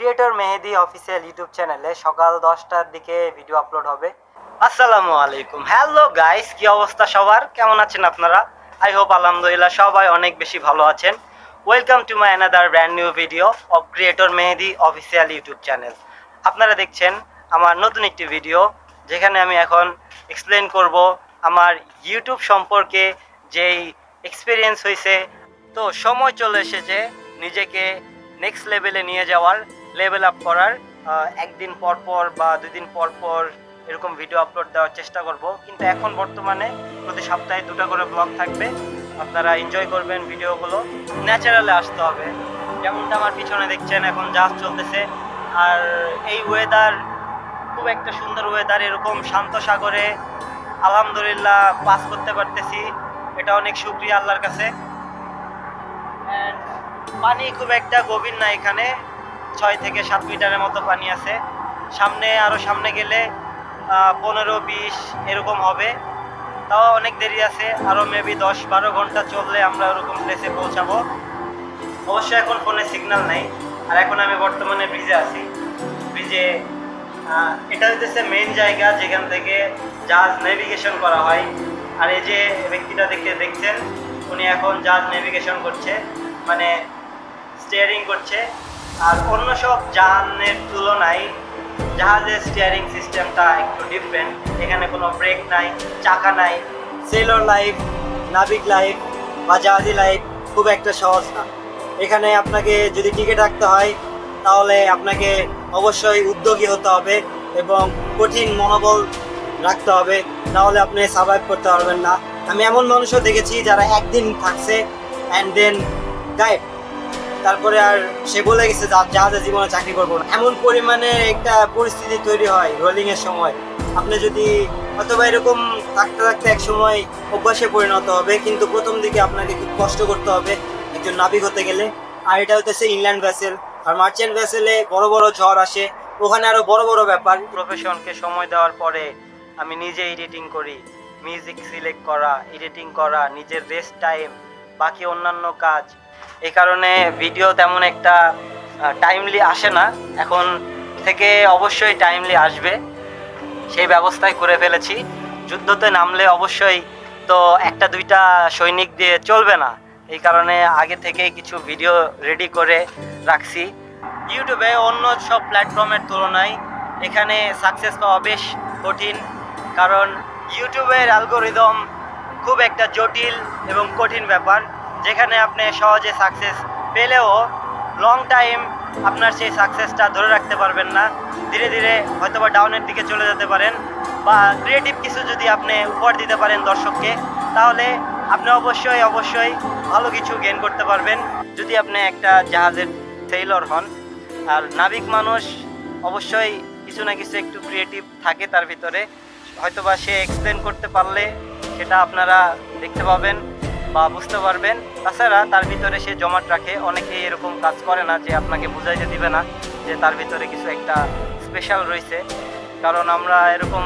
Creator Mehedi official YouTube চ্যানেলে সকাল দশটার দিকে ভিডিও আপলোড হবে। আসসালামু আলাইকুম। হ্যালো গাইস কি অবস্থা সবার? কেমন আছেন আপনারা? আই হোপ আলহামদুলিল্লাহ সবাই অনেক বেশি ভালো আছেন। Welcome to my another brand new video of creator Mehedi official YouTube channel আপনারা দেখছেন আমার নতুন একটি ভিডিও যেখানে আমি এখন এক্সপ্লেন করব আমার ইউটিউব সম্পর্কে যেই এক্সপিরিয়েন্স হয়েছে তো সময় চলে এসেছে নিজেকে নেক্সট লেভেলে নিয়ে যাওয়ার। লেভেল আপ করার একদিন পর পর বা দুই দিন পর পর এরকম ভিডিও আপলোড দেওয়ার চেষ্টা করব। কিন্তু এখন বর্তমানে প্রতি সপ্তাহে দুটো করে ব্লগ থাকবে। আপনারা এনজয় করবেন ভিডিওগুলো ন্যাচারালে আসতে হবে। যেমনটা আমার পিছনে দেখছেন, এখন জাহাজ চলতেছে। আর এই ওয়েদার খুব একটা সুন্দর ওয়েদার এরকম শান্ত সাগরে আলহামদুলিল্লাহ পাস করতে পারতেছি। এটা অনেক শুক্রিয়া আল্লাহর কাছে। পানি খুব একটা গভীর না এখানে। ছয় থেকে সাত মিটারের মতো পানি আছে। সামনে আরও সামনে গেলে পনেরো, বিশ এরকম হবে। তাও অনেক দেরি আছে আরও মেবি দশ বারো ঘণ্টা চললে আমরা ওরকম প্লেসে পৌঁছাবো। অবশ্যই এখন ফোনে সিগন্যাল নেই, আর এখন আমি বর্তমানে ব্রিজে আছি। ব্রিজে এটা হচ্ছে মেন জায়গা যেখান থেকে জাহাজ নেভিগেশন করা হয়। আর এই যে ব্যক্তিটা দেখে দেখছেন, উনি এখন জাহাজ নেভিগেশন করছে মানে স্টিয়ারিং করছে। আর অন্য সব যানের তুলনায় জাহাজের স্টিয়ারিং সিস্টেমটা একটু ডিফারেন্ট এখানে কোনো ব্রেক নাই, চাকা নাই। সেলর লাইফ নাবিক লাইফ বা জাহাজি লাইফ খুব একটা সহজ না। এখানে আপনাকে যদি টিকিট রাখতে হয়, তাহলে আপনাকে অবশ্যই উদ্যোগী হতে হবে এবং কঠিন মনোবল রাখতে হবে। নাহলে আপনি সার্ভাইভ করতে পারবেন না। আমি এমন মানুষও দেখেছি যারা একদিন থাকছে অ্যান্ড দেন গায়েব তারপরে আর সে বলে গেছে জাহাজে জীবনে চাকরি করব না। এমন পরিমাণে একটা পরিস্থিতি তৈরি হয় রোলিং এর সময়। আপনি যদি অথবা এরকম থাকতে থাকতে এক সময় অভ্যাসে পরিণত হবে, কিন্তু প্রথম দিকে আপনাকে খুব কষ্ট করতে হবে একজন নাবিক হতে গেলে। আর এটা হচ্ছে ইংল্যান্ড ভ্যাসেল আর মার্চেন্ট ভ্যাসেলে বড় বড় ঝড় আসে। ওখানে আরও বড় বড় ব্যাপার। প্রফেশনকে সময় দেওয়ার পরে আমি নিজে এডিটিং করি মিউজিক সিলেক্ট করা এডিটিং করা, নিজের রেস্ট টাইম বাকি অন্যান্য কাজ। এই কারণে ভিডিও তেমন একটা টাইমলি আসে না। এখন থেকে অবশ্যই টাইমলি আসবে। সেই ব্যবস্থাই করে ফেলেছি। যুদ্ধতে নামলে অবশ্যই তো একটা দুইটা সৈনিক দিয়ে চলবে না। এই কারণে আগে থেকে কিছু ভিডিও রেডি করে রাখছি। ইউটিউবে অন্য সব প্ল্যাটফর্মের তুলনায় এখানে সাকসেস পাওয়া বেশ কঠিন। কারণ ইউটিউবের অ্যালগোরিদম খুব একটা জটিল এবং কঠিন ব্যাপার। যেখানে আপনি সহজে সাকসেস পেলেও লং টাইম আপনার সেই সাকসেসটা ধরে রাখতে পারবেন না। ধীরে ধীরে হয়তোবা ডাউনের দিকে চলে যেতে পারেন বা ক্রিয়েটিভ কিছু যদি আপনি উপহার দিতে পারেন দর্শককে, তাহলে আপনি অবশ্যই অবশ্যই ভালো কিছু গেইন করতে পারবেন। যদি আপনি একটা জাহাজের সেলর হন, আর নাবিক মানুষ অবশ্যই কিছু না কিছু একটু ক্রিয়েটিভ থাকে তার ভিতরে। হয়তোবা সে এক্সপ্লেন করতে পারলে সেটা আপনারা দেখতে পাবেন। বা বুঝতে পারবেন। তাছাড়া তার ভিতরে সে জমাট রাখে। অনেকে এরকম কাজ করে না যে আপনাকে বুঝাইতে দিবে না যে তার ভিতরে কিছু একটা স্পেশাল রয়েছে। কারণ আমরা এরকম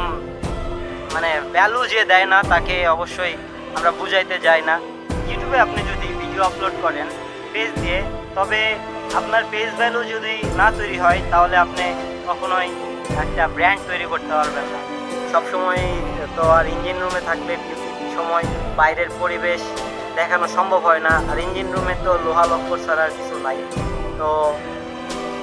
মানে ভ্যালু যে দেয় না, তাকে অবশ্যই আমরা বুঝাইতে যাই না। ইউটিউবে আপনি যদি ভিডিও আপলোড করেন পেজ দিয়ে, তবে আপনার পেজ ভ্যালু যদি না তৈরি হয়, তাহলে আপনি কখনোই একটা ব্র্যান্ড তৈরি করতে পারবেন না। সবসময় তো আর ইঞ্জিন রুমে ডিউটি সময় বাইরের পরিবেশ দেখানো সম্ভব হয় না, আর ইঞ্জিন রুমে তো লোহা লক্কর ছাড়া আর কিছু নাই। তো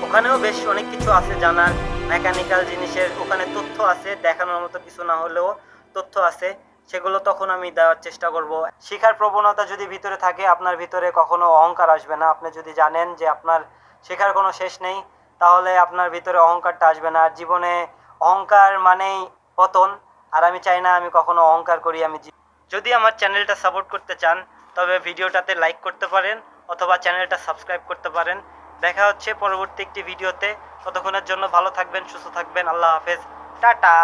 ওখানেও বেশ অনেক কিছু আছে জানার মেকানিক্যাল জিনিসের ওখানে তথ্য আছে, দেখানোর মতো কিছু না হলেও তথ্য আছে, সেগুলো তখন আমি দেওয়ার চেষ্টা করব। শেখার প্রবণতা যদি ভিতরে থাকে, আপনার ভিতরে কখনো অহংকার আসবে না। আপনি যদি জানেন যে আপনার শেখার কোনো শেষ নেই, তাহলে আপনার ভিতরে অহংকারটা আসবে না। আর জীবনে অহংকার মানেই পতন, আর আমি চাই না আমি কখনো অহংকার করি, আমি যদি আমার চ্যানেলটা সাপোর্ট করতে চান তবে ভিডিওটাতে লাইক করতে পারেন অথবা চ্যানেলটা সাবস্ক্রাইব করতে পারেন। দেখা হচ্ছে পরবর্তী একটি ভিডিওতে। ততক্ষণের জন্য ভালো থাকবেন, সুস্থ থাকবেন। আল্লাহ হাফেজ। টাটা।